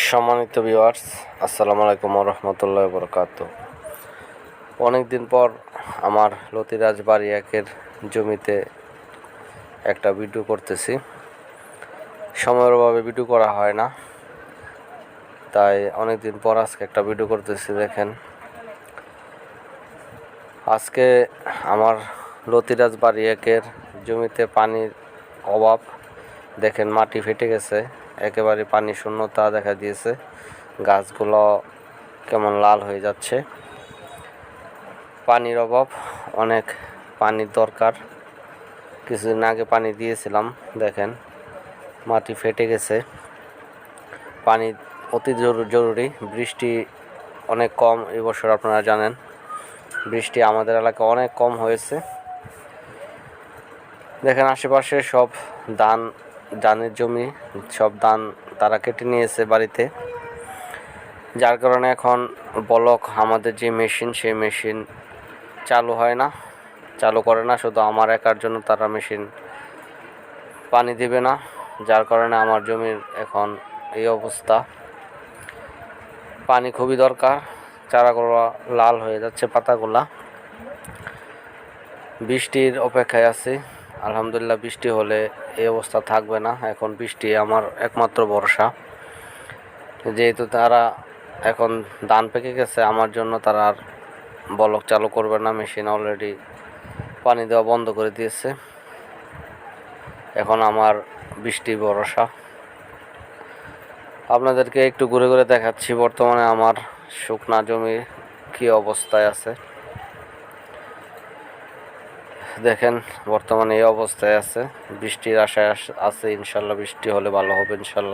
সম্মানিত ভিউয়ার্স আসসালামু আলাইকুম রহমতুল্লাহ বরকাত অনেক দিন পর আমার লতিরাজ বাড়ি একের জমিতে একটা ভিডিও করতেছি। সময়ের অভাবে ভিডিও করা হয় না। তাই অনেক দিন পর আজকে একটা ভিডিও করতেছি, দেখেন। আজকে আমার লতিরাজ বাড়ি একের জমিতে পানির অভাব, দেখেন মাটি ফেটে গেছে। একেবারে পানি শূন্যতা দেখা দিয়েছে। গাছগুলো কেমন লাল হয়ে যাচ্ছে। পানির অভাব, অনেক পানির দরকার। কিছুদিন আগে পানি দিয়েছিলাম, দেখেন, মাটি ফেটে গেছে। পানি অতি জরু- জরুরি, বৃষ্টি অনেক কম এবছর আপনারা জানেন। বৃষ্টি আমাদের এলাকায় অনেক কম হয়েছে। দেখেন, আশেপাশে সব ধান ধানের জমি, সব ধান তারা কেটে নিয়েছে বাড়িতে। যার কারণে এখন বলক আমাদের যে মেশিন, সেই মেশিন চালু হয় না। চালু করে না, শুধু আমার একার জন্য তারা মেশিন পানি দিবে না। যার কারণে আমার জমির এখন এই অবস্থা। পানি খুবই দরকার, চারাগুলো লাল হয়ে যাচ্ছে পাতাগুলা। বৃষ্টির অপেক্ষায় আছি। আলহামদুলিল্লাহ বৃষ্টি হলে এই অবস্থা থাকবে না। এখন বৃষ্টি আমার একমাত্র ভরসা। যেহেতু তারা এখন ধান পেকে গেছে, আমার জন্য তারা আর বলক চালু করবে না। মেশিন অলরেডি পানি দেওয়া বন্ধ করে দিয়েছে। এখন আমার বৃষ্টি ভরসা। আপনাদেরকে একটু ঘুরে ঘুরে দেখাচ্ছি। বর্তমানে আমার শুকনা জমি কী অবস্থায় আছে? দেখেন বর্তমানে এই অবস্থায় আছে। বৃষ্টির আশায় আছে ইনশাল্লাহ বৃষ্টি হলে ভালো হবে ইনশাল্লাহ।